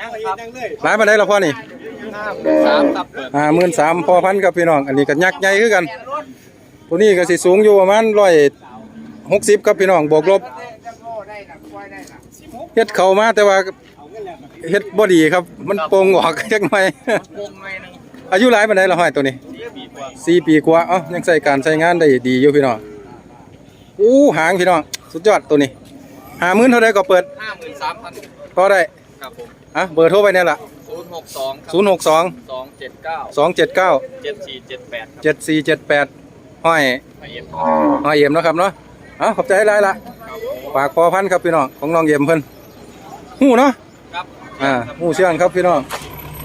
ยังครับร้ายมาได้แล้วพ่อนี่สามครับเปิดห้าหมื่นสามพ่อพันกับพี่น้อง อันนี้ก็ยักษ์ใหญ่คือกัน ตัวนี้ก็สิสูงอยู่ประมาณร้อยหกสิบครับพี่น้องบวกลบเฮ็ดเข้ามาแต่ว่าเฮ็ดบ่ดีครับ มันโป่งออกจักหน่อยวงหน่อยหนึงอายุหลายปานใดและห้อยตัวนี้ปีกว่าสี่ปีกว่าเอ้ายังใส่การใช้งานได้ดีอยู่พี่น้องอู้หางพี่น้องสุดยอดตัวนี้ห้าหมื่นเท่าใดก็เปิดห้าหมื่นสามพันก็ได้ครับผม อะเบอร์โทรไปเนี่ยล่ะศูนย์หกสองครับศูนย์หกสองสองเจ็ดเก้าสองเจ็ดเก้าเจ็ดสี่เจ็ดแปดครับเจ็ดสี่เจ็ดแปดห้อยไปเอ็มห้อยเยี่ยมเนาะครับเนาะเอ้าขอบใจหลายละฝากพอพันครับพี่น้องของน้องเยี่ยมเพิ่นหู้เนาะครับอ่าหู้เชื่องครับพี่น้อง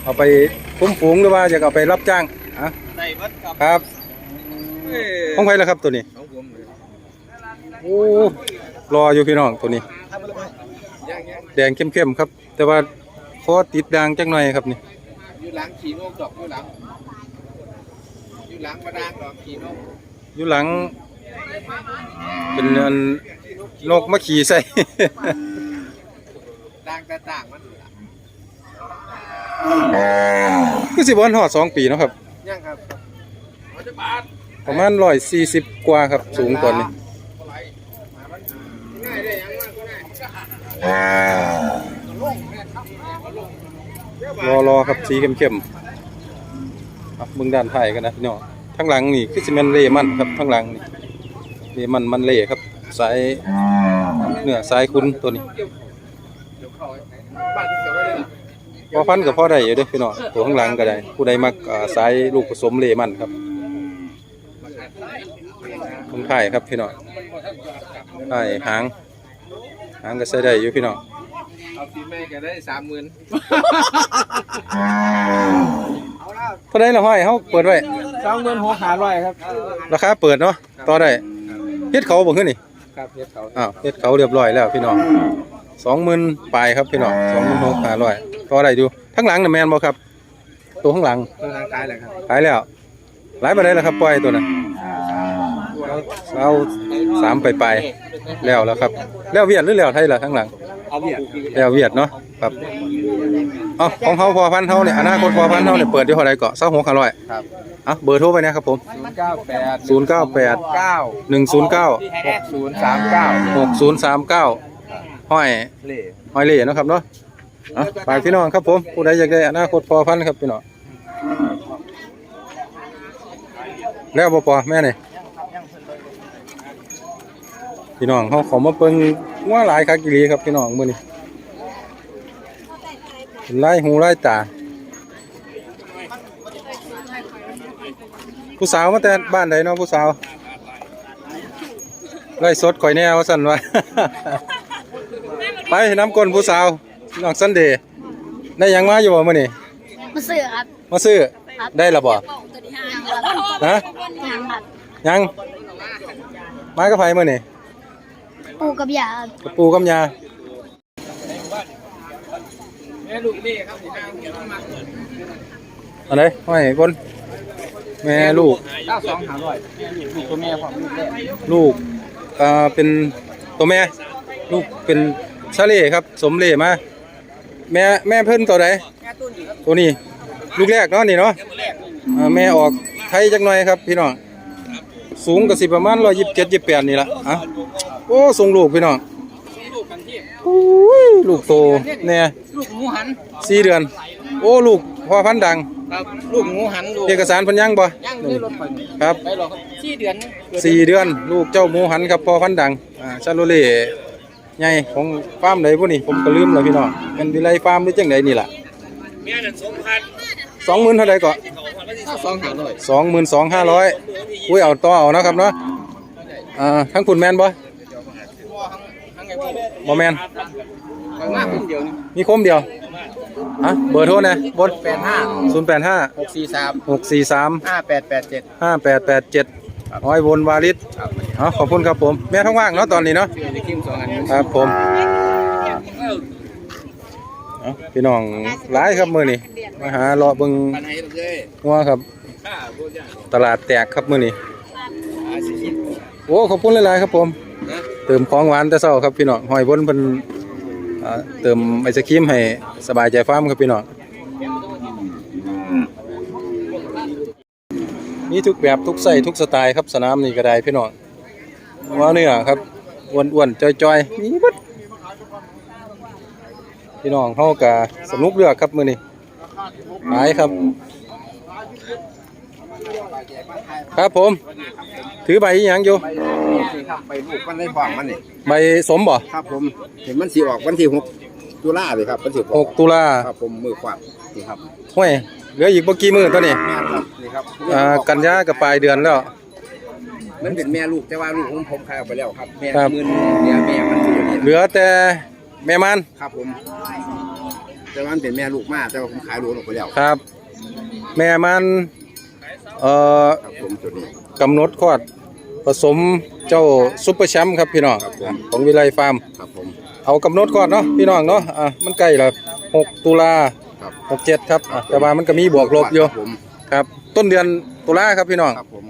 เอาไปคุ้มฝูงหรือว่าจะเอาไปรับจ้างอะได้เบัดครับครับเอ้ยของใครล่ะครับตัวนี้ของผมเลยโอ้รออยู่พี่น้องตัวนี้ยังยังแดงเข้มๆครับ แต่ว่า คอติดด่างจังหน่อยครับนี่อยู่หลังขี่นกดอกอยู่หลังอยู่หลังมาดางดอกขี่นกอยู่หลัง เป็นอันนกมาขี่ใส่ดางแต่ต่างมันอยู่ล่ะคือสิบวันหอดสองปีเนาะครับ ยังครับมันจะบาทประมาณร้อยสี่สิบกว่าครับ สูงตอนนี้ง่ายได้ยังมากก็ได้ รอรอครับสีเข้มๆครับเบื้องด้านไทยกันนะพี่น้องทั้งหลังนี่คือสิแมันเลมันครับทั้งหลังนี่เลมันมันเล่ครับสายเนื้อสายคุณตัวนี้บ้านเขียวได้เลยล่ะพอพันกับพ่อได้อยู่ด้อพี่น้องตัวข้างหลังก็ได้ ผู้ใดมักอ่าสายลูกผสมเลมันครับตรงท้ายครับพี่น้องท้ายหาง หางก็ใส่ได้อยู่พี่น้อง เอาสีแม่ก็ได้สามหมื่นเท่าไดละห้อยเฮาเปิดไว้สองหมื่นหกหาร้อยครับ ราคาเปิดเนาะต่อได้เฮ็ดเขาบ่ขึ้นนี่ครับเฮ็ดเขาอ้าวเฮ็ดเขาเรียบร้อยแล้วพี่น้อง20,000ปลายครับพี่น้อง26,500ต่อได้อยู่ทั้งหลังน่ะแม่นบ่ครับ ตัวข้างหลังตัวทางกายเลยครับขายแล้วหลายปานใดล่ะครับปล่อยตัวน่ะเอาสามไปลายๆแล้วแล้วครับ แล้วเวียดหรือแล้วไทยล่ะข้างหลังเอาเบียด แล้วเวียดเนาะครับเอ้าของเฮาพอพันธุ์เฮาเนี่ยอนาคตพอพันธุ์เฮาเนี่ยเปิดอยู่เท่าใดเกาะ26,500ครับเอ้าเบอร์โทรไปนะครับผมศูนย์เก้าแปด098เก้า109หกศูนย์สามเก้า6039ห้อยเล่ห้อยเล่เนาะครับเนาะอะฝากพี่น้องครับผมผู้ใดอยากได้อนาคตพอพันธุ์ครับพี่น้องแล้วบ่พอแม่นี่พี่น้องเขาเขอมาเปิง ว่าหลายคักอีหลีครับพี่น้องมื้อนี้เป็นลายหูลายตา ผู้สาวมาแต่บ้านใดเนาะผู้สาวไล่สดข่อยแน่ว่าสั่นว่า ไปน้ำก้นผู้สาวน้องซันเดย์ได้หยังมาอยู่บ่มื้อนี้มาซื้อครับ มาซื้อได้และบ่ยังครับฮะยังครับยังมากับไผมื้อนี้ ปูกับยาครับกับปู่กับย่าแม่ลูกเล่ครับสีแดงเขียวมากเลยอันไหนห้อยบนแม่ลูก เก้าสองหาร้อยลูกตัวแม่ผมลูกแรกลูกเอ่อเป็นตัวแม่ ลูกเป็นชาเล่ครับ สมเล่มา แม่แม่เพิ่นตัวใดตัวนี้ ลูกแรกเนาะนี่เนาะอ่าแม่ออกไทยจักหน่อยครับ พี่น้องสูงก็สิประมาณ127 28นี่ล่ะอะ โอ้ส่งลูกพี่น้องลูกกันที่โอ้ยลูกโตแน่ลูกหมูหันสี่เดือน โอ้ลูกพ่อพันธุ์ดังครับลูกหมูหันลูกเอกสารเพันยังบ่ย่างด้วยรถไฟครับไปหรอกครับสี่เดือนสี่เดือน ลูกเจ้าหมูหันครับพ่อพันธุ์ดังอ่าชาโลเล่ใหญ่ของฟาร์มใดพวกนี้ผมก็ลืมแล้วพี่น้องเป็นวิไลฟาร์มหรือจังใดนี่ล่ะแม่นั่นสองพันสองหมื่นเท่าไหร่ก็สองหาร้อยสองหมื่นสองห้าร้อยอุ้ยเอาต่อเอานะครับเนาะอ่าทั้งคุณแมนบ่ทั้งไงพวก บ่แมนข้างหน้าคนเดียวนี่มีคมเดียวอะเบอร์โทรนะบดแปดห้าศูนย์แปดห้าหกสี่สามหกสี่สามห้าแปดแปดเจ็ดห้าแปดแปดเจ็ดร้อยวนวาลิตครับอ๋อขอบคุณครับผม แม่ท้องว่างเนาะตอนนี้เนาะชื่อจะคิมสองอันครับผมเอาพี่น้องหลายครับมื้อนี้มาหาเลาะเบิ่งปันให้เลยงัวครับข้าพูดยากตลาดแตกครับมื้อนี้อาสิสิโอ้ขอบคุณหลายๆครับผมนะ เติมของหวานแต่เช้าครับพี่น้องหอยบนเพิ่นเติมไอศครีมให้สบายใจฟ้ามครับพี่น้องมีทุกแบบทุกไส้ทุกสไตล์ครับสนามนี่ก็ได้พี่น้องว่าเนื้อครับอ้วนๆจอยๆมีหมดพี่น้องเฮากะสนุกเลือกครับมื้อนี้หายครับ ครับผม ถือใบอีหยังอยู่ นี่ครับไปลูกมันได้บอกมันนี่ใบสมบ่ครับ ผมเห็นมันสีออกวันที่หกตุลาเลยครับมันสีหกตุลาครับผมมือขวาดนี่ครับห้วยเหลืออีกบ่กี่มื้อตัวนี้แม่ครับนี่ครับอ่ากันยากับปลายเดือนแล้วมันเป็นแม่ลูกแต่ว่าลูกผมผมขายออกไปแล้วครับแม่ครับมือเนี่ยแม่มันอยู่นี่เหลือแต่แม่มันครับผม แต่ว่ามันเป็นแม่ลูกมากแต่ว่าผมขายลูกออกไปแล้วครับ แม่มันเอ่อครับผมตัวนี้กำหนดคลอด ผสมเจ้าซุปเปอร์แชมป์ครับพี่น้องครับผมของวิไลฟาร์มครับผมเอากำหนดคลอดเนาะพี่น้องเนาะอะมันใกล้แล้ว6ตุลาครับ67ครับอะแต่ว่ามันก็มีบวกลบอยู่ครับผมครับ ต้นเดือนตุลาครับพี่น้องครับผม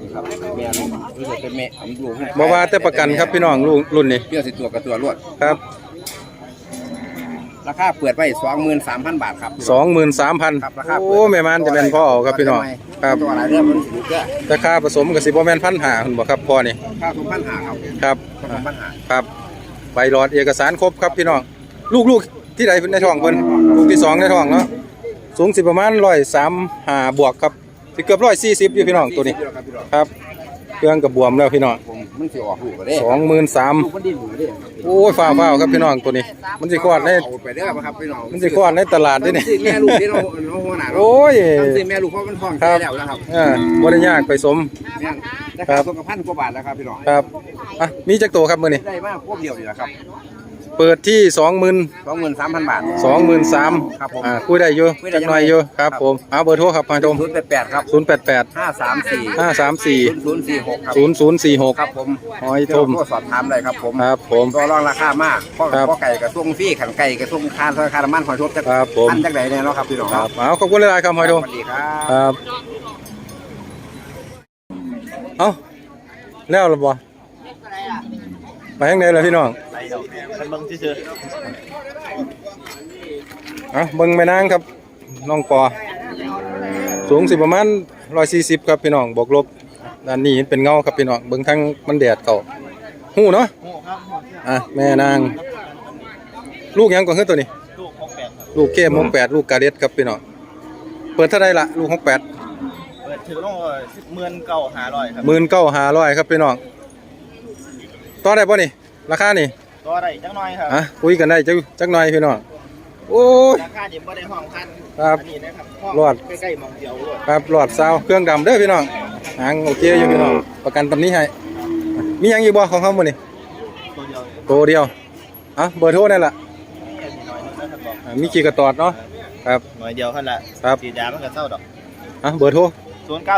นี่ครับแม่ลูกรู้สึกเป็นแม่ผมลูกบ่ว่าแต่ประกันครับพี่น้องรุ่นรุ่นนี้เปรี้ยวสิตัวกับตัวรวดครับ ราคาเปิดไปสองหมื่นสามพันบาทครับ23,000ครับราคาโอ้แม่มันจะเป็นพ่อเอาครับพี่น้องครับตัวอะไรเรื่องมันสิลูกเด้อราคาผสมกับสิบ่แม่นพันหาคุณบ่ครับพ่อนี่ค่าทุกปัญหาครับครับค่าทุกปัญหาครับใบหลอดเอกสารครบครับพี่น้องลูกลูกที่ใดในท้องเพิ่นลูกที่สองในท้องเนาะสูงสิประมาณ135บวกครับสิเกือบ140อยู่พี่น้องตัวนี้ครับพี่น้องครับ เครื่องกับบวมแล้วพี่น้องผมมันสิออกลูกก็ได้23,000ลูกมันดิ้นอยู่เด้โอ้ยฟ้าวๆครับพี่น้องตัวนี้ มันสิคลอดในเอาไปเด้อครับพี่น้องมันสิคลอดในตลาดเด้นี่แม่ลูกที่เราเราหัวหน้าเราโอ้ยต้องซื้อแม่ลูกเพราะมันท้องครัแก่บแล้วนะครับเอ่าบ่ได้ยากไปสมแม่นราครัคาบตัวกับพันกว่าบาทแล้วครับพี่น้องครับอะมีจักตัวครับมื้อนี้ได้มากพวกเดียวอยู่นะครับ เปิดที่20,000สองหมื่นสามพันบาท สองหมื่นสามครับผมอ่าคุยได้อยู่คุยได้จักหน่อยอยู่ครับครับผมเอาเบอร์โทรครับมาชมศูนย์แปดแปดครับศูนย์แปดแปดห้าสามสี่ห้าสามสี่ศูนย์สี่หกครับศูนย์ศูนย์สี่หกครับผมหอยทมก็สอบถามได้ครับผมครับผมตัวรองราคามากเพราะครับเพราะไก่กับส่งฟรีขันไก่กับส่งคานซอยคาร์มันหอยทบจะครับผมพันจากไหนเนี่ยเนาะครับพี่น้องครับเอาขอบคุณหลายๆครับหอยทมสวัสดีครับ ครับ เอาแล้วหรือบ่ ไปทางไหนล่ะพี่น้องไปดอกคันเบิ่งซื่อเอาเบิ่งแม่นางครับน้องปอ สูงสิประมาณ140ครับพี่น้องบวกลบด้านนี้เป็นเงาครับพี่น้องเบิ่งทางมันแดดเข้าหู้เนาะๆโอ้ครับอะแม่นาง ลูกหยังก็คือตัวนี้ ลูก68ครับลูกเกมหกแปดลูกกาเด็ดครับพี่น้องเปิดเท่าไรละลูกหกแปดเปิดถือลงเมื่อนเก่าหาร้อยครับหมื่นเก้าหาร้อยครับพี่น้อง ต่อได้ป่ะนี่ ราคานี่ตัวได้จักหน่อยครับอะคุยกันได้จักจักหน่อยพี่น้องโอ้ยราคาเดี๋ยวบ่ได้ห้องพันครับอันนี้นะครับห้องรอดใกล้ๆหมองเดียวรอดครับหลอดซาวเครื่องดำเด้อพี่น้องหางโอเคอยู่พี่น้องประกันตำนี้ให้มีหยังอีกบ่ของเขาหมดนี่ตัวเดียวตัวเดียวอะเบอร์โทรนั่นล่ะแค่น้อยนึงนะครับบอกอะมีกี่กระตอดเนาะครับหน่อยเดียวเท่านั้นละครับสีดามันก็เศร้าดอกอะเบอร์โทร092 ศูนย์เก้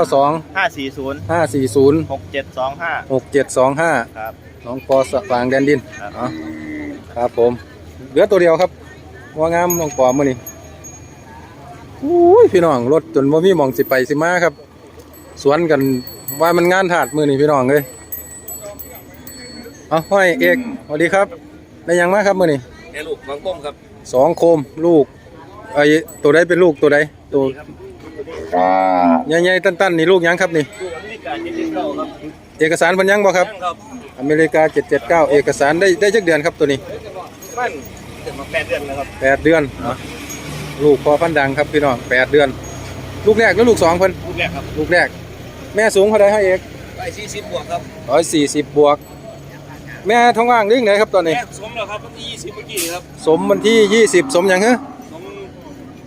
าสอง540ห้าสี่ศูนย์6725หกเจ็ดสองห้าครับ น้องปอสฟางแดนดินครับ อ๋อครับผม เหลือตัวเดียวครับว่างามน้องปอมื่อนี้อุ้ยพี่น้องรถจนว่ามีหมองสิไปสิมาครับ สวนกันว่ามันงานถาดมือนี่พี่น้องเลยเอาห้อยเอกสวัสดีครับ ได้หยังมาครับมือนี้แม่ลูกบางป้มครับ สองโคมลูกไอ้ตัวใดเป็นลูกตัวใดตัว ใหญ่ๆตั้นๆนี่ลูกหยังครับนี่ ลูกอเมริกาเจ็ดสิบเก้าครับเอกสารเพันยังบ่ครับ ยังครับอเมริกา 779 เอกสารได้ได้จักเดือนครับตัวนี้มันเกิดมาแปดเดือนแล้วครับ 8เดือนอะลูกพอพันธุ์ดังครับพี่น้อง8เดือน ลูกแรกแล้วลูกสองเพิ่นลูกแรกครับลูกแรก แม่สูงเท่าใดให้เอกไปสี่สิบบวกครับ140 บวก แม่ท้องว่างเรื่องไหนครับตอนนี้ แม่สมแล้วครับวันที่ยี่สิบเมื่อกี้นี่ครับ สมวันที่ 20 สมหยังฮะสม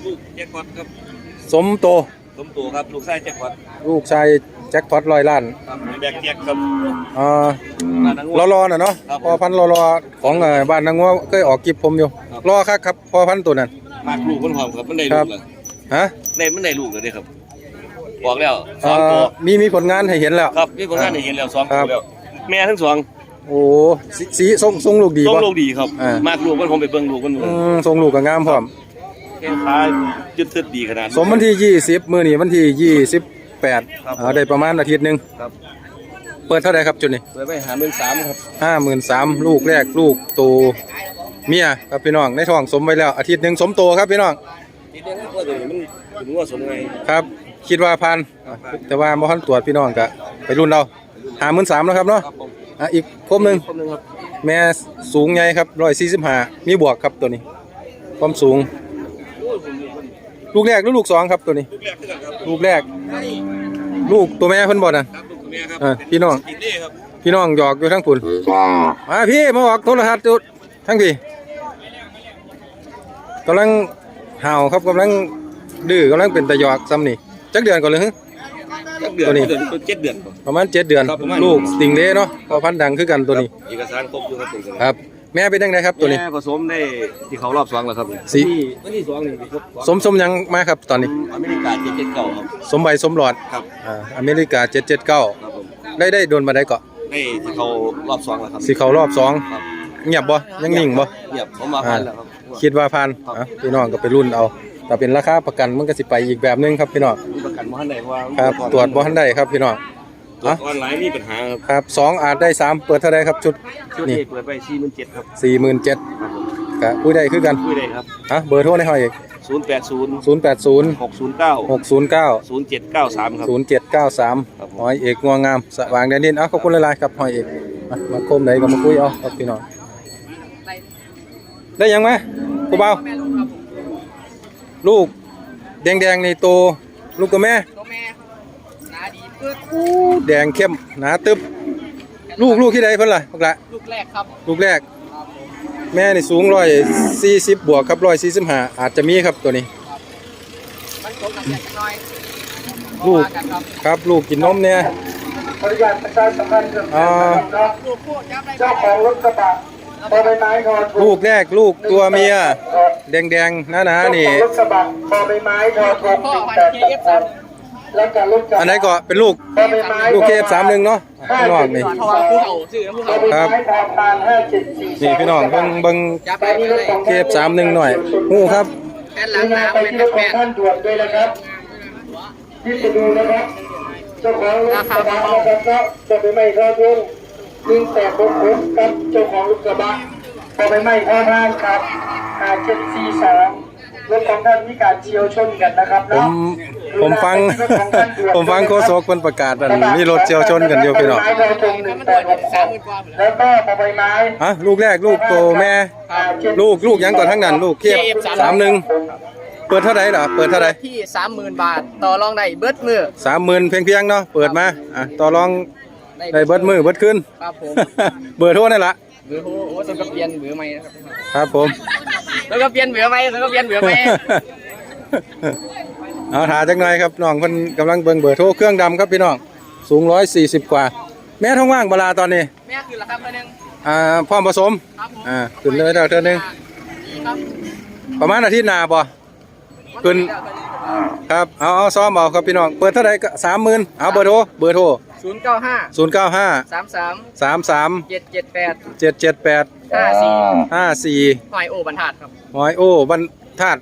ลูกแจ็คพอตครับ สมโต สมตัวครับลูกชายแจ็คพอตลูกชายแจ็คพอตร้อยล้านครับแบกแจ็คครับอ่าบ้านนางวัวรอๆน่ะเนาะครับพอพันธุ์รอๆของเอ่อบ้านนางงัวเคยออกกิบผมอยู่ครับ รอคักครับพอพันธุ์ตัวนั้น มากลูกมันหอมครับมันได้คลูรับกเลยฮะได้มันได้ลูกเลยเด้ครับบอกแล้วสเอ่องตัวอมีมีผลงานให้เห็นแล้ว ครับมีผลงานให้เห็นแล้วสองครัตัวบแล้วแม่ทั้งสองโอ้สีสีทรงทรงลูกดีต้องป่ะ ลูกดีครับอ่าม มากลูกมันผมไปเบิ่งลูกมันอืมทรงลูกก็งามพร้อม แข้งขาจุดทึดดีขนาดสมวันที่ยี่สิบมื้อนี้วันที่ยี่สิบแปดครับอ่าได้ประมาณอาทิตย์หนึ่งครับเปิดเท่าไหร่ครับจุดนี้เปิดไปหาเมืองสามครับห้าหมื่นสามลูกแรกลูกโตเมียครับพี่น้องในท้องสมไว้แล้วอาทิตย์หนึ่งสมโตครับพี่น้องทีเดียวก็ตัวนี้มันถึงว่าสมไงครับ คิดว่าพันอะแต่ว่าบ่ทันตรวจพี่น้องก็ไปรุ่นเราห้าหมื่นสามแล้วครับเนาะครับผมอะอีกครบหนึ่งครบหนึงครับแม่สูงใหญ่ครับร้อยสี่สิบห้ามีบวกครับตัวนี้ ความสูง ลูกแรกหรือลูกสองครับตัวนี้ ลูกแรกลูกตัวแม่เพิ่นบอกนะครับลูกตัวเมียครับอ่าพี่น้อง กินนี่ครับพี่น้องหยอกอยู่ทั้งปุ่นมาพี่มาออกโทรทัศน์จุดทั้งพี่กำลังเห่าครับกำลังดื้อกำลังเป็นตะหยอกซ้ำนี่จักเดือนก่อนเลยฮึเดือนตัวนี้ เดือนเจ็ดเดือนครับ ประมาณเจ็ดเดือน ครับประมาณ ลูกสติงเล่เนาะพอพันธุ์ดังคือกันตัวนี้ เอกสารครบอยู่ครับเป็นครับ แม่เป็นยังไงครับตัวนี้ แม่ผสมได้ที่เขารอบสองแล้วครับสิวันที่สองนี่ครบสมสมยังมาครับตอนนี้ อเมริกาเจ็ดเจ็ดเก่าครับ สมใบสมหลอดครับ อ่าอเมริกา 779 ครับผมได้ได้โดนมาได้เกาะได้ที่เขารอบสองแล้วครับสิเขารอบสองครับเงียบบ่ยังนิ่งบ่เงียบผมมาพันแล้วครับ คิดว่าพันครับ อะพี่น้องก็ไปรุ่นเอาแต่เป็นราคาประกันมันก็สิไปอีกแบบนึงครับพี่น้อง มีประกันบ่ทันได้เพราะว่าครับตรวจบ่ทันได้ครับพี่น้อง ตรวจออนไลน์มีปัญหาครับครับสองอาจได้สามเปิดเท่าไรครับชุดชุดนี่นี้เปิดไปสี่หมื่นเจ็ดครับสี่หมื่นเจ็ดครับผมก็ผู้ใดคือกันคุยได้ครับอะเบอร์โทรในห้อยอีกศูนย์แปดศูนย์ศูนย์แปดศูนย์หกศูนย์เก้าหกศูนย์เก้าศูนย์เจ็ดเก้าสามครับศูนย์เจ็ดเก้าสามครับผมหอยเอกงัวงามสว่างแดนดินอะขอบคุณหลายๆครับหอยเอกมามาคมไหนก็มาคุยเอาครับพี่น้องได้ยังไหมกูเบาลูกแดงๆในโตลูกกับแม่ตัวแม่ หนาดีปึ๊ดแดงเข้มหนาตึบลูกลูกที่ใดเพิ่นล่ะพวกละลูกแรกครับลูกแรก แม่นี่สูงร้อยสี่สิบบวกครับร้อยสี่สิบห้าอาจจะมีครับตัวนี้มันตกกันเล็กน้อยลูกว่ากันครับครับลูกกินนมเนี่ยขออนุญาตประชาสัมพันธ์เรื่องอ่าลูกพูดยับได้เจ้าของรถกระบะพอใบไม้ทอถูลูกแรกลูกตัวเมีย แดงๆหนาๆนี่เจ้าของรถกระบะพอใบไม้ทอถูกพ่อหนึ่งพันแปดเคเอฟสาสามมแล้วก็รถกระบะอันไหนก็เป็นลูกพอใบไม้ลูกเคฟสามหนึ่งเนาะข้างนอกนี่ทอผู้เขาชื่อผู้พอเขาใบไม้ทอพานห้าเจ็ดสี่นี่พี่น้องเบิ่งเบิ่งยับตได้อนนี้รถของเคฟสามหนึ่งหน่อยหูครับแค่หลัมีงงานน้ำไปเป็นที่รแปถของดท่านด่วนด้วยนะครับที่จะดูนะครับเจ้าของรถกระบะนะครับก็พอใบไม้ทอถูกหนึ่งแปดหกหกกับเจ้าของรถกระบะพอใบไม้ทอพานครับห้าเจ็ดสี่สองรถของท่านมีการเฉียวชนกันนะครับผมเนาะ ผมฟัง ผมฟังโฆษกเพิ่นประกาศอันมีรถเฉียวชนกันอยู่พี่น้องแล้วก็ใบไม้อะลูกแรกลูกโตแม่ ลูกลูกหยังก่อนทั้งนั้น ลูกเคฟสามหนึ่งเปิดเท่าไหร่ล่ะเปิดเท่าไหร่ที่สามหมื่นบาท ต่อรองได้เบิดมือสามหมื่นเพียงเพียงๆเนาะเปิดมาอะต่อรองได้เบิดมือเบิดขึ้นครับผมเบอร์โทรนั่นละเบือโอ้โหต้องก็เปลี่ยนเบือใหม่นะครับครับผมแล้วก็เปลี่ยนเบือใหม่แล้วก็เปลี่ยนเบือใหม่ เอาถาจักหน่อยครับน้องเพิ่นกำลังเบิ่งเบอร์โทรเครื่องดำครับพี่น้องสูง140กว่า แม่ท้องว่างเวลาตอนนี้ แม่คือละครับตัวหนึงอ่าพร้อมผสมครับผมอ่าขึ้นเลยแล้วเท่านึงนี่ครับประมาณอาทิตย์หน้าบ่ขึ้นครับเอาเอาซ้อมเอาครับพี่น้องเปิดเท่าไหร่ก็30,000เอาเบอร์โทรเบอร์โทรศูนย์เก้าห้า095สามสาม33เจ็ดเจ็ดแปด778ห้าสี่54หอยโอบรรทัดครับหอยโอ้บันธาตุ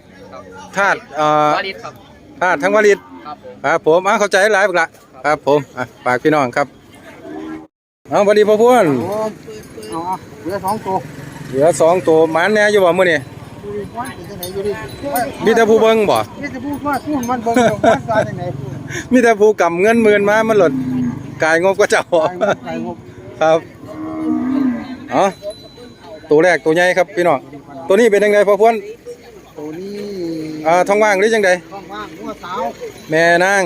ธาตุเอ่อวาริสครับ ธาตุทั้งวลิตครับผมครับผมอะเข้าใจหลายบักละครับผมอะฝากพี่น้องครับเอาสวัสดีพ่อพูนอ๋อเหลือสองตัวเหลือสองตัวหมันแหน่อยู่บ่มื้อนี้อยู่ดีว่าอยู่ที่ไหนอยู่ดีมีแต่ผู้เบิ่งบ่นี่จะพูดว่าพูดมันเบิ่งเดี๋ยวมันตายที่ไหนมีแต่ผู้กำเงินหมื่นมามันหลดกายงบก็เจ้าตายงบตายงบครับเอาตัวแรกตัวใหญ่ครับพี่น้องตัวนี้เป็นยังไงพ่อพูนตัวนี้อ่าท้องว่างหรือจังใด ว่างๆหัวสาวแม่นาง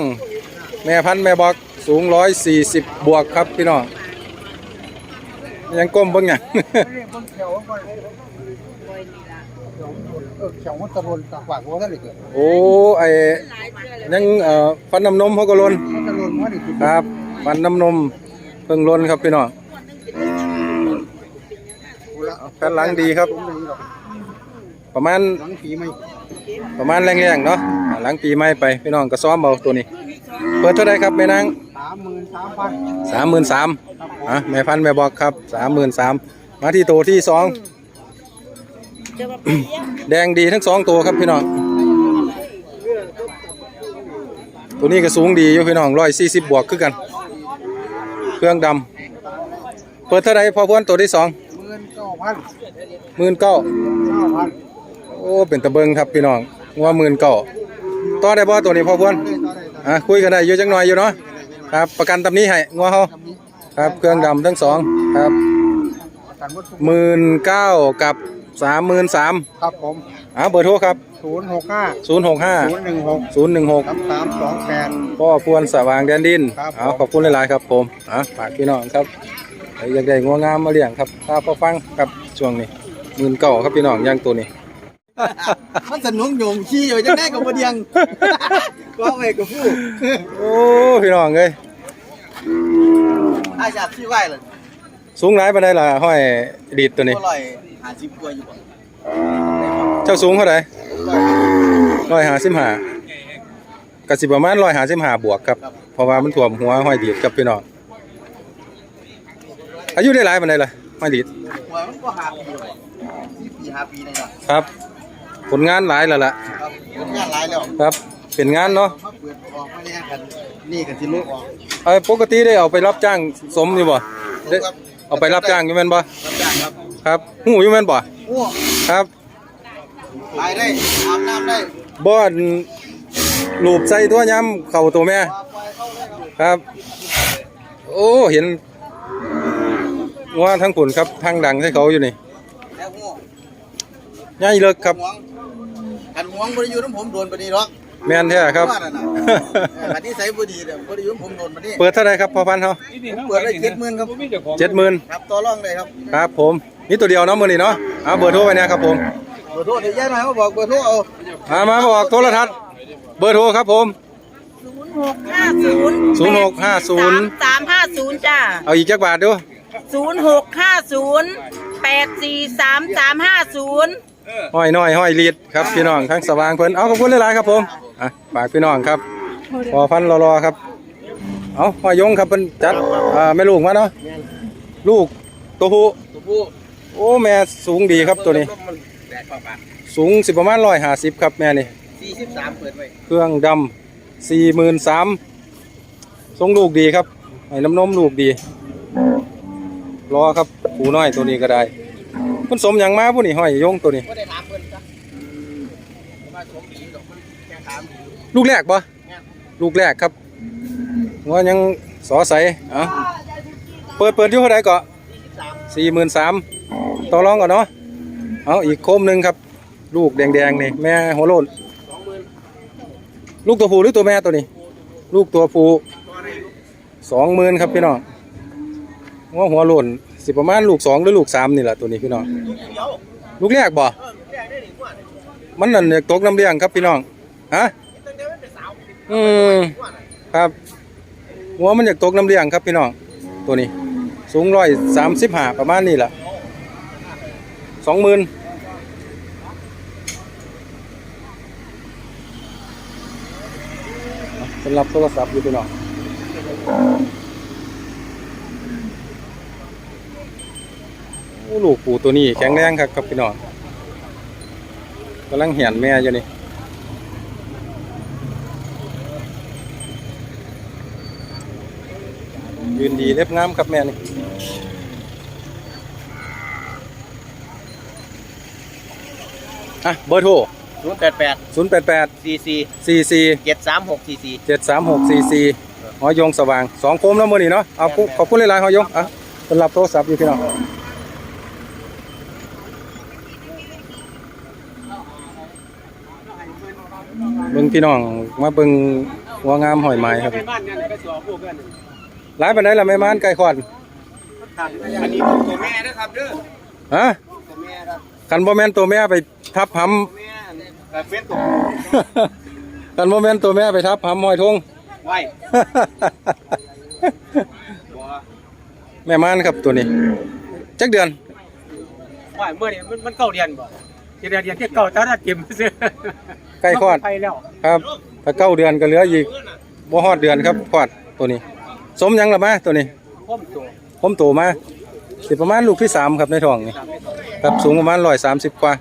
แม่พันธุ์แม่บอกสูง140บวกครับพี่น้องยังก้มเบิ่งหยังเรียกคนแถวก่อนเออแถวมันตะบนตะขวากหัวทะเลเกิดโอ้ไอ้ยังเอ่อฟันน้ำนมเขาก็ลนมันตะบนหัวนี่คือครับฟันน้ำนมเพิ่งลนครับพี่น้องแผ่นหลังดีครับ ประมาณหลังผีไม่ประมาณแรงๆเนาะอ่า หลังปีใหม่ไปพี่น้องก็ซ้อมเอาตัวนี้ เปิดเท่าไรครับแม่นางสามหมื่นสามพันสามหมื่นสามอะแม่พันธุ์แม่บอกครับสามหมื่นสามมาที่ตัวที่สองแดงดีทั้งสองตัวครับพี่น้องตัวนี้ก็สูงดีอยู่พี่น้องร้อยสี่สิบบวกคือกัน เครื่องดำปิดเท่าไหรพอพวนตัวที่สองหมื่นเก้าพันหมื่นเก้าเก้าพันโอ้เป็นตะเบิงครับพี่น้องว่าหมื่นเก้า ต่อได้บ่ตัวนี้พอพวนอะคุยกันได้อยู่จังหน่อยอยู่เนาะครับประกันตำนี้ให้งัวเฮาครับเครื่องดำทั้งสองครับกันวัตถุหมื่นเก้ากับสามหมื่นสามครับผมอ่าเบอร์โทรครับศูนย์หกห้าศูนย์หกห้าศูนย์หนึ่งหกศูนย์หนึ่งหกสามสามสองแปดพ่อพวนสว่างแดนดินครับเอาขอบคุณหลาย ๆ ครับผมอะฝากพี่น้องครับใครอยากได้งัวงามมาเลี้ยงครับถ้าพอฟังครับช่วงนี้หมื่นเก่าครับพี่น้องย่างตัวนี้ มันสนุกโยงขี้อยู่จังได้กับบ่เดียงว่าไปกับผู้โอ้พี่น้องเอ้ยอาชาที่ไหวเลยสูงหลายปานใดล่ะห้อยดีดตัวนี้อร่อยหาชิมกล้วยอยู่บ่เจ้าสูงเท่าไหร่ร้อยห้าสิบห้ากสิประมาณร้อยห้าสิบห้าบวกครับ เพราะว่ามันถ่วมหัวห้อยดีดครับพี่น้องอายุได้หลายปานใดล่ะห้อยดีดกล้วยมันก็หาปีเลยสี่ปีห้าปีนี่ครับครับ ผลงานหลายแล้วล่ะครับผลงานหลายแล้วครับ เป็นงานเนาะมาเปิดออกมาเนี่ยกันนี่กันสิลูกออกเอ้ยปกติได้เอาไปรับจ้างสมอยู่บ่ได้ครับเอาไปรับจ้างอยู่แม่นบ่รับจ้างครับครับหูอยู่แม่นบ่โอ้ครับขายได้อาบน้ำได้บ่อนรูปใส่ตัวยำเข้าตัวแม่ปลาปล่อยเข้าได้ครับครับ โอ้เห็นว่าทั้งผลครับทางดังให้เขาอยู่นี่แล้วหัวใหญ่เลิกครับห่วง กันห่วงบริยูน้ำผมโดนปานนี้หรอกแม่นแท้ครับ ว่านั่นน่ะเออ อันนี้ใส่บดีเด้อบริยูน้ำผมโดนปานนี้ เปิดเท่าไหรครับพอพันเฮาเปิดได้เจ็ดหมื่นครับ เจ็ดหมื่นครับต่อรองเลยครับครับผมนี่ตัวเดียวเนาะมื้อนี้เนาะเอาเบอร์โทรไว้เนี่ยครับผมเบอร์โทรเดี๋ยวย้ายหน่อยมาบอกเบอร์โทรเอามามาบอกโทรทัศน์เบอร์โทรครับผมห้าศูนย์0650 สามห้าศูนย์จ้าเอาอีกจักบาทดูศูนย์หกห้าศูนย์แปดสี่สามสามห้าศูนย์ ห้อยน้อยห้อยลีดครับพี่น้องทั้งสว่างเพิ่นเอาขอบคุณหลายๆครับผมอะฝากพี่น้องครับพอพันรอๆครับ เอาห้อยยงครับเพิ่นจัดอ่าแม่ลูกมาเนาะลูกตัวผู้ตัวผู้โอ้แม่สูงดีครับตัวนี้มันแปดกว่าบาทสูงสิประมาณร้อยห้าสิบครับแม่นี่สี่สิบสามเปิดไว้เครื่องดำสี่หมื่นสามทรงลูกดีครับให้น้ำนมลูกดี รอครับผูน้อยตัวนี้ก็ได้ คุณสมหยังมาผู้นี่ห้อยยงตัวนี้ก็ได้ถามเพิ่นจ้ะมาสมดีดอกเพิ่นแค่ถามดีลูกแรกปะลูกแรกครับว่ายังสอใสเอะเปิดเปิดอยู่เท่าไหร่ก็สี่หมื่นสามต่อรองก่อนเนาะเอาอีกโคมหนึ่งครับ ลูกแดงๆนี่แม่หัวโลนลูกตัวผู้หรือตัวแม่ตัวนี้ ลูกตัวผู้สองหมื่นครับพี่น้องว่าหัวโลน สิประมาณลูกสองหรือลูกสามนี่แหละตัวนี้พี่น้อง ลูกแรกบ่ มันนั่นเนี่ยตกน้ำเลี้ยงครับพี่น้อง ฮะ อืมครับหัวมันอยากตกน้ำเลี้ยงครับพี่น้อง ตัวนี้ สูงร้อยสามสิบห้าประมาณนี้แหละสองหมื่นสำหรับโทรศัพท์อยู่พี่น้องโอ้ ลูกปูตัวนี้แข็งแรงครับครับพี่น้องกำลังเหียนแม่อยู่นี่ยืนดีเล็บงามครับแม่นี่อะเบอร์โทรศูนย์แปดแปด0 8 8สี่สี่4 4 เจ็ดสามหกสี่สี่7 3 6 4 4หอยยงสว่างสองโคมแล้วมือนี่เนาะเอาปุ๊บขอบคุณหลายๆหอยยงอะสำหรับโทรศัพท์อยู่พี่น้อง เบิ่งพี่น้องมาเบิ่งหัวงามหอยไม้ครับหลายปานใดล่ะแม่ม้านไก่ขอนอันนี้ตัวแม่นะครับเด้อฮะตัวแม่ครับคันบ่แม่นตัวแม่ไปทับหำแม่แต่เป็นตัวกันโมเมนต์ตัวแม่ไปทับหำหอยทงไหวบ่แม่ม่านครับตัวนี้จักเดือนว่าเมื่อนี้มันมันเก้าเดือนบ่เดือนเดือนที่เก้าตอนนั้นเก็บซื้อ ใกล้คลอด ไปแล้วครับถ้าเก้าเดือนก็เหลืออีกบ่ฮอดเดือนครับคลอดตัวนี้ สมหยังละมาตัวนี้พ่มตัวผมโตมาสิประมาณลูกที่สามครับในท้องนี่ครับสูงประมาณร้อยสามสิบกว่า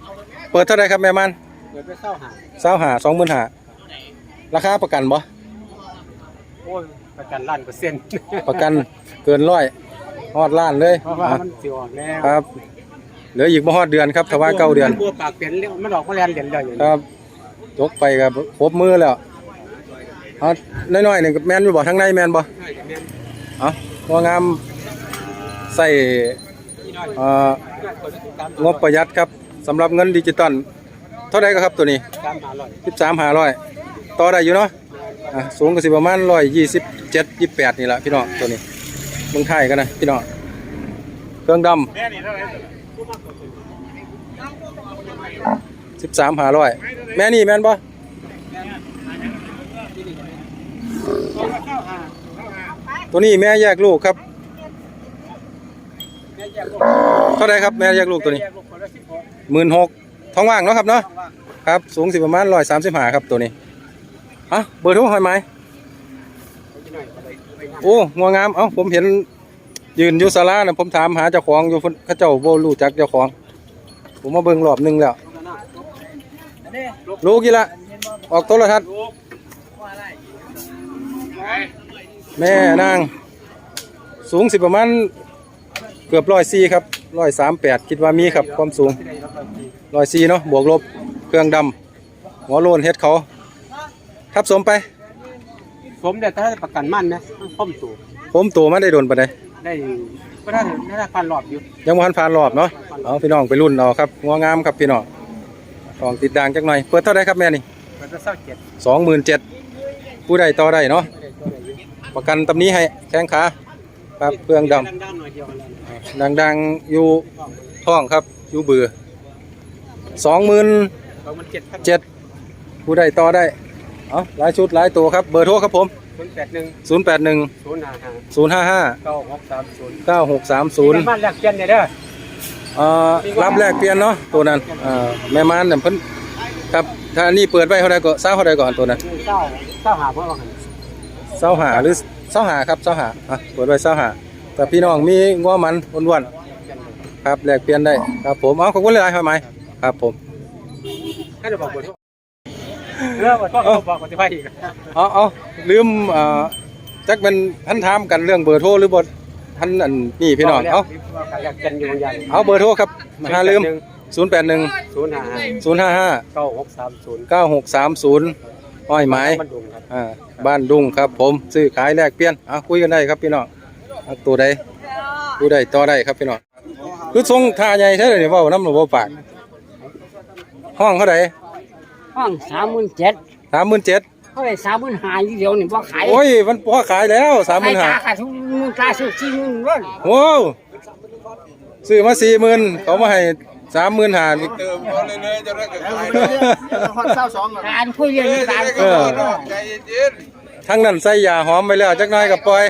เปิดเท่าไรครับแม่ม่านเดี๋ยวไปเศร้าหาเศร้าหาสองหมื่นหาราคาประกันบ่โอ้ยประกันล้านเปอร์เซ็นต์ประกันเกินร้อยฮอดล้านเลยเพราะว่าอะมันสิออกแล้วครับเหลืออีกบ่ฮอดเดือนครับถ้าว่าเก้าเดือนบัวปากเปลี่ยนเรื่องมันออกมาแลนเดือนแล้วอยู่ครับ จกไปกับครบมือแล้วเอาน้อยๆหนี่งแมนอยู่บ่ทางในแมนบ่เอาตัวงามใส่งบประหยัดครับสำหรับเงินดิจิตอลเท่าไหร่ครับตัวนี้ตามหาร้อย13 500ต่อได้อยู่เนาะสูงก็สิประมาณ127 28นี่แหละพี่น้องตัวนี้เมืองไทยกันนะพี่น้องเครื่องดำ13 500 แม่นี่แม่นบ่ตัวนี้แม่แยกลูกครับเท่าไรครับแม่แยกลูกตัวนี้หมื่นหกท้องว่างเนาะครับเนาะครับสูงสิประมาณร้อยสามสิบห้าครับตัวนี้อะเบอร์โทรหอยไหมโอ้งัวงามเอ้าผมเห็นยืนอยู่ศาลานะผมถามหาเจ้าของอยู่เพิ่นขาเจ้าโบรู้จักเจ้าของ ผมมาเบิ่งรอบหนึงแล้ว ลูกกี่ละออกโทรทัศน์แม่นาง สูงสิประมาณเกือบร้อยสี่ครับร้อยสามแปดคิดว่ามีครับความสูงร้อยสี่เนาะบวกลบเครื่องดำหัวโลนเฮ็ดเขาทับสมไป ผมเดี๋ยวถ้าประกันมั่นนะพ้มสูงผมตัวมาได้โดนปะไดได้ก็ได้ได้พันรอบอยู่ยังบ่ทันผ่านรอบเนาะเอาพี่น้องไปรุ่นเอาครับงัวงามครับพี่น้อง ลองติดด่างจักหน่อย เปิดเท่าไรครับแม่นี่มันจะเศร้าเจ็ดสองหมื่นเจ็ดผู้ใดต่อได้เนาะประกันตำนี้ให้แข้งขาครับเครื่องดำด้านๆหน่อยเดียวกันแล้วดังๆอยู่ท้องครับอยู่เบือสองหมื่นสองมันเจ็ดพันเจ็ดผู้ใดต่อได้เอาหลายชุดหลายตัวครับเบอร์โทรครับผมศูนย์แปดหนึ่งศูนย์แปดหนึ่งศูนย์ห้าห้าศูนย์ห้าห้าเก้าหกสามศูนย์เก้าหกสามศูนย์บ้านแรกเปลี่ยนเนี่ยเด้อ เอ่อรับแลกเปลี่ยนเนาะตัวนั้นเอ่อแม่ม้านเนี่ยเพิ่นครับถ้าอันนี้เปิดไว้เท่าใดก็เศร้าเท่าใดก่อนตัวนั้นเก้าเก้าหาเพราะว่าหันเศร้าหาหรือเศร้าหาครับเศร้าหาอะเปิดไว้เศร้าหาแต่พี่น้องมีง้อมันอ้วนๆครับแลกเปลี่ยนได้ครับผมเอาขอบคุณหลายๆครับไหมครับผมให้เราบอกเบอร์โทรเรื่องบอกบอกบอกจะไปอีกเอาเอาลืมเอ่อจักเป็นท่านถามกันเรื่องเบอร์โทรหรือบท ท่านอันนี่พี่น้องเอาอยากเป็นอยู่บางอย่างเอาเบอร์โทรครับมาหาลืม 081 ศูนย์ห้าห้า055 เก้าหกสามศูนย์9630ห้อยไม้มันดุงครับอ่าบ้านดุงครับ ผมซื้อขายแลกเปลี่ยนเอาคุยกันได้ครับพี่น้องเอาตัวใดตัวใดต่อได้ครับพี่น้องคือทรงท่าใหญ่ใช่เลยเว่าน้ำหลวงปากห้องเขาใดห้องสามหมื่นเจ็ดสามหมื่นเจ็ด เขาได้สามหมื่นห้าอยู่เดียวนี่บ่ขายโอ้ยมันพอขายแล้วสามหมื่นห้าขายขาดทุกมือกล้าซื้อที่มือร้อนโอ้วซื้อมาสี่หมื่นเขามาให้สามหมื่นห้าเติมเขาเรื่อยๆจะได้กับใครฮอดเศร้าสองก่อนการคุยเรื่องนี้การเออใจเย็นทั้งนั้นใส่ยาหอมไปแล้วจักหน่อยกับปล่อย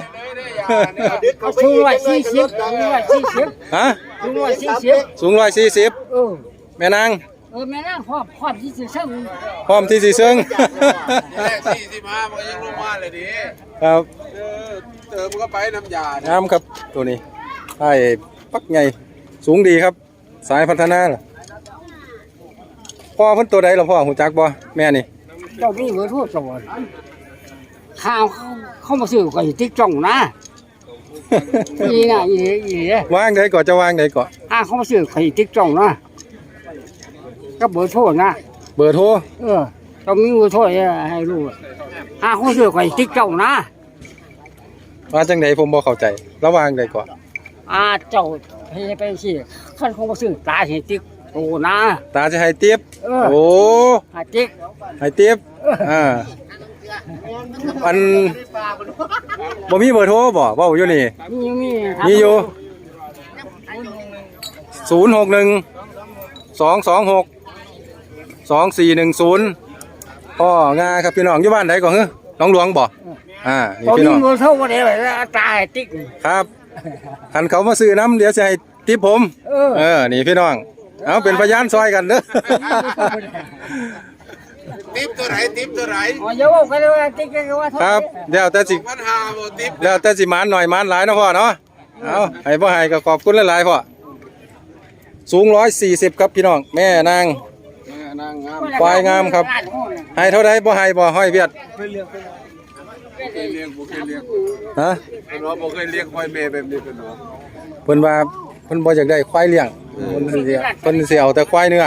เขาสูงร้อยสี่สิบสูงร้อยสี่สิบฮะสูงร้อยสี่สิบสูงร้อยสี่สิบเออแม่นาง เออแม่นั่งครอบครอบที่จะซึ่งพร้อมที่สีเซิงแรกสี่สิบห้ามันก็ยังลงมาเลยดิครับเออเติมก็ไปน้ำยาเนี่ยงามครับตัวนี้ใช่ปักใหญ่สูงดีครับ สายพัฒนาล่ะพ่อเพิ่นตัวใดล่ะพ่อหูจักบ่แม่นี่เจ้าพี่เบอร์โทรสวัสดิ์ข้าวเขาเขามาซื้อก็อยู่ติ๊กจ้องนะอีน่ะอีอีเด้วางได้ก่อนจะวางได้ก่อนถ้าเขามาซื้อก็อยู่ติ๊กจ้องนะ ก็เบอร์โทรนะ เบอร์โทร เออต้องมีมือโทษให้รู้หาเขาเสือกไอ้ติ๊กเจ้านะว่าจังไดผมบ่เข้าใจ ระวางได้ก่อนอาเจ้าให้ไปสิขั้นเขามาซื้อตาเห็นติ๊กโอ้นะ ตาจะให้เตียบเออโอ้หาติ๊กให้เตียบอ่าอันบ่มีเบอร์โทรบ่เว้าอยู่นี่มีมีมีอยู่ศูนย์หกหนึ่ง สองสองหกสองสี่หนึ่งศูนย์พ่องาครับพี่น้องอยู่บ้านไหนก่อนเฮ้น้องหลวงบ่อ่านี่ตอนพี่นี้น้องมือเท่าวันเดียวตาให้ติ๊ก ครับคันเขามาซื้อน้ำเดี๋ยวจะให้ทิปผม เออ เออ นี่พี่น้อง เอาเป็นพยานซอยกันเด้อ ติ๊บตัวไหนติ๊บตัวไหนอ๋อเดี๋ยวว่ากันเลยว่าติ๊กก็ว่าเท่าครับเดี๋ยวแต่สิมันหาหมดติ๊บแล้วแต่สิหมานหน่อยหมานหลายเนาะพ่อเนาะ เอาให้พ่อให้ก็ขอบคุณหลายๆพ่อ สูงร้อยสี่สิบครับพี่น้อง แม่นางนางงาม ควายงามครับ ให้เท่าไรบ่ให้บ่ห้อยเวียดเคยเลี้ยงบุเคยเลี้ยงฮะเป็นว่าบุเคยเลี้ยงควายเมย์แบบนี้เป็นหรอเพิ่นว่าเพิ่นบ่อยากได้ควายเลี้ยงเพิ่นสิเพิ่นสิเอาแต่ควายเนื้อ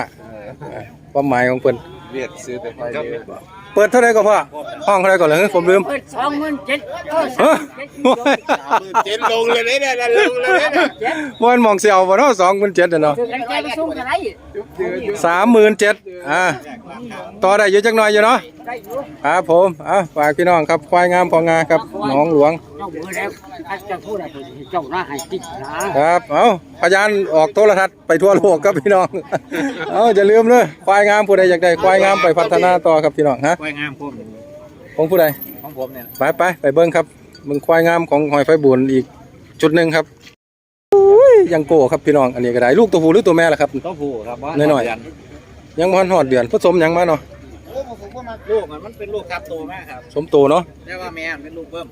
ความหมายของเพิ่นเรียกซื้อแต่ไฟเดียวเปิดเท่าไหร่ก็พ่อห้องเท่าไหร่ก็เลยผมลืมเปิดสองหมื่นเจ็ดเออเฮ้ยเจ็ดลงเลยเนี่ยนะลงเลยเนี่ยนะบ่มันมองสิเอาบ่เนาะ27,000น่ะเนาะถึงกันใจ ไปส่งกันไร37,000อ่าต่อได้อยู่จักหน่อยอยู่เนาะได้อยู่ครับผมอะฝากพี่น้องครับควายงามพองาครับหน้องหลวงเจ้าเบอร์แล้วอาจจะพูดอะไรเจ้าหน้าให้ติ๊กนะครับเอาพยานออกโทรทัศน์ไปทั่วโลกครับพี่น้องเอาอย่าลืมเลยควายงามผู้ใดอยากได้ควายงามไปพัฒนาต่อครับพี่น้องฮะควายงามผมของผู้ใดของผมเนี่ยไปไปไปเบิ้งครับเบิ้งควายงามของหอยไฟบุญอีกจุดหนึ่งครับอุ้ ยยังโก้ครับพี่น้องอันนี้ก็ได้ลูกตัวผู้หรือตัวแม่ล่ะครับตัวผู้ครับว่าน้อยๆ ยังมันหอดเดือนผสมยังมาเนาะโอ้ผมก็มาลูกมันมันเป็นลูกครับโตมากครับสมโตเนาะแต่ว่าแม่มันเป็นลูกเบิ้ม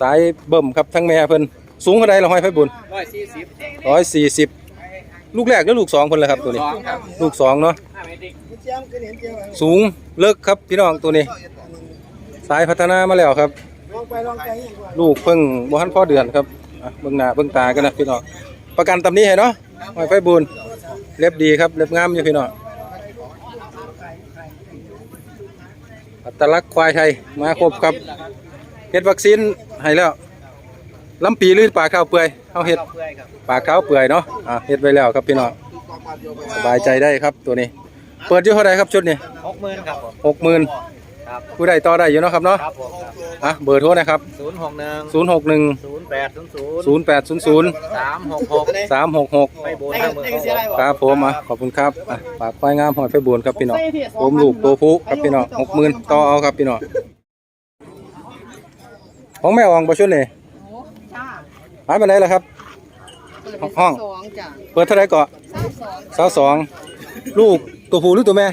สายเบิ่มครับทั้งแม่เพิ่นสูงเท่าใดละหอยไฟบุญร้อยสี่สิบร้อยสี่สิบลูกแรกหรือลูกสองเพิ่นเลยครับตัวนี้ สองครับลูกสองเนาะสูงเลิกครับพี่น้องตัวนี้ สายพัฒนามาแล้วครับลูกเพิ่งบ่ทันพอเดือนครับอะเบิ่งหน้าเบิ่งตากันนะพี่น้อง ประกันตำนี้ให้เนาะหอยไฟบุญเล็บดีครับ เล็บงามอยู่พี่น้องอัตลักษณ์ควายไทยมาครบครับเฮ็ดวัคซีนให้แล้วลำปีหรือปลาข้าวเปื่อยเฮาเฮ็ดเพื่อยครับปลาขาวเปื่อยเนาะอะเฮ็ดไว้แล้วครับพี่น้องสบายใจได้ครับตัวนี้ เปิดอยู่เท่าไหร่ครับชุดนี้หกหมื่นครับผมหกหมื่น ครับผู้ใดต่อได้อยู่เนาะครับเนาะครับผมครับอะเบอร์โทรนะครับ ศูนย์หกหนึ่งศูนย์หกหนึ่งศูนย์แปดศูนย์ศูนย์ศูนย์แปดศูนย์ศูนย์สามหกหกสามหกหกไปโบนทางเมืองเขา ครับผมอะขอบคุณครับอะฝากควายงามหอยไฟบุญครับพี่น้องผมลูกตัวผู้ครับพี่น้องหกหมื่นต่อเอาครับพี่น้องของแม่อองประชุนนี่หายไปไหนแล้วครับ ห้อง สองจ้ะเปิดเท่าไหรเกาะสามสองสาวสองลูกตัวผู้หรือตัวแม่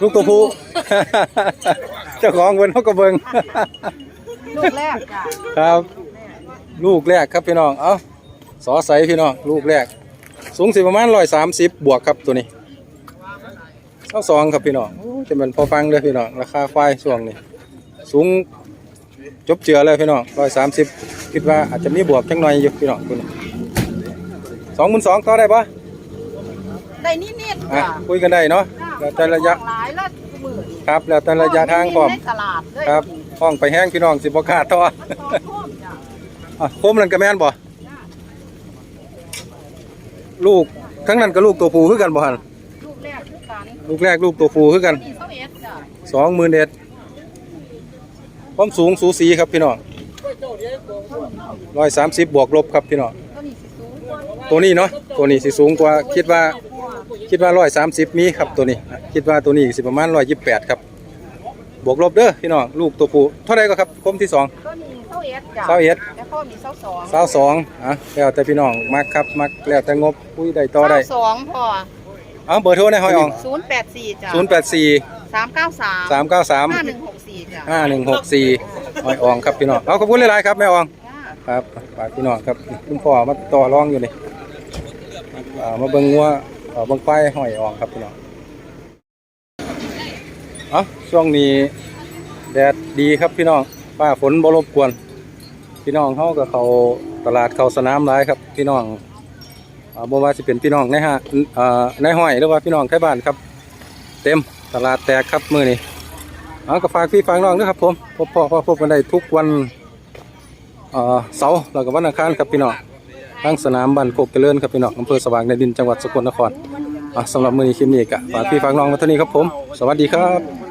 ลูกตัวผู้ เจ้าของเพิ่นเขาก็เบิ่งลูกแรกจ้ะครับ ลูกแรกครับพี่น้อง เอ้าสอใสพี่น้อง ลูกแรก สูงสิประมาณร้อยสามสิบบวกครับตัวนี้เท่าสองครับพี่น้องโอ้จะเป็นพอฟังเลยพี่น้อง ราคาควายช่วงนี้ สูงจบเจือเลยพี่น้องร้อยสามสิบคิดว่าอาจจะมีบวกจังหน่อยอยู่พี่น้องตัวนี้สองหมื่นสองต่อได้ปะ ได้นิดนิดๆอะจ้ะคุยกันได้เนาะแล้วแต่ระยะหลายละหมื่นครับ แล้วแต่ระยะทางพร้อมในตลาดเลยครับห้องไปแห้งพี่น้องสิบ่ขาดต่อมันพอท่วมจ้ะอะโคมนั่นก็แม่นบ่ลูกทั้งนั้นก็ลูกตัวผู้คือกันบ่หั่นลูกแรกคือกันลูกแรกลูกตัวผู้คือกัน มีเท่าเอสจ้ะสองหมื่นเอ็ดความสูงสูสีครับพี่น้องร้อยสามสิบบวกลบครับพี่น้อง ตัวนี้สิสูงกว่าตัวนี้เนาะ ตัวนี้สิสูงกว่าคิดว่า คิดว่าร้อยสามสิบมีครับตัวนี้อะคิดว่าตัวนี้สิประมาณร้อยยี่สิบแปดครับบวกลบเด้อพี่น้องลูกตัวผู้เท่าไรก็ครับคมที่สองตัวนี้เท่าเอสจ้ะเท่าเอสแล้วก็มีเท่าสองสาวสองอะแล้วแต่พี่น้องมักครับมักแล้วแต่งบคุยได้ต่อได้เท่าสองพอเอาเบอร์โทรในหอยอองศูนย์แปดสี่จ้ะ0 8 4สามเก้าสาม3 9 3ห้าหนึ่งหกสี่จ้ะ5 1 6 4หอยอองครับพี่น้องเอาขอบคุณหลายๆครับแม่อองจ้าครับฝากพี่น้องครับคุณพ่อมาต่อรองอยู่นี่อ่ามาเบิ่งงัวเอ่อเบิ่งควายหอยอองครับพี่น้องเอาช่วงนี้แดดดีครับพี่น้องฟ้าฝนบ่รบกวน พี่น้องเฮาก็เขาตลาดเขาสนามหลายครับ พี่น้องบ่ว่าสิเป็นพี่น้องในห้างอ่าในห้อยหรือว่าพี่น้องใกล้บ้านครับ เต็มตลาดแตกครับมือนี้เอาก็ฝากพี่ฝากน้องด้วยครับผมพบพ่อพ่อพบกันได้ทุกวันเอ่อเสาร์แล้วก็วันอังคารครับพี่น้อง ทางสนามบ้านโคกเจริญครับพี่น้องอำเภอสว่างในดินจังหวัดสกลนครอะสำหรับมือนี้คลิปนี้ก็ฝากพี่ฝากน้องมาเท่านี้ครับผม สวัสดีครับ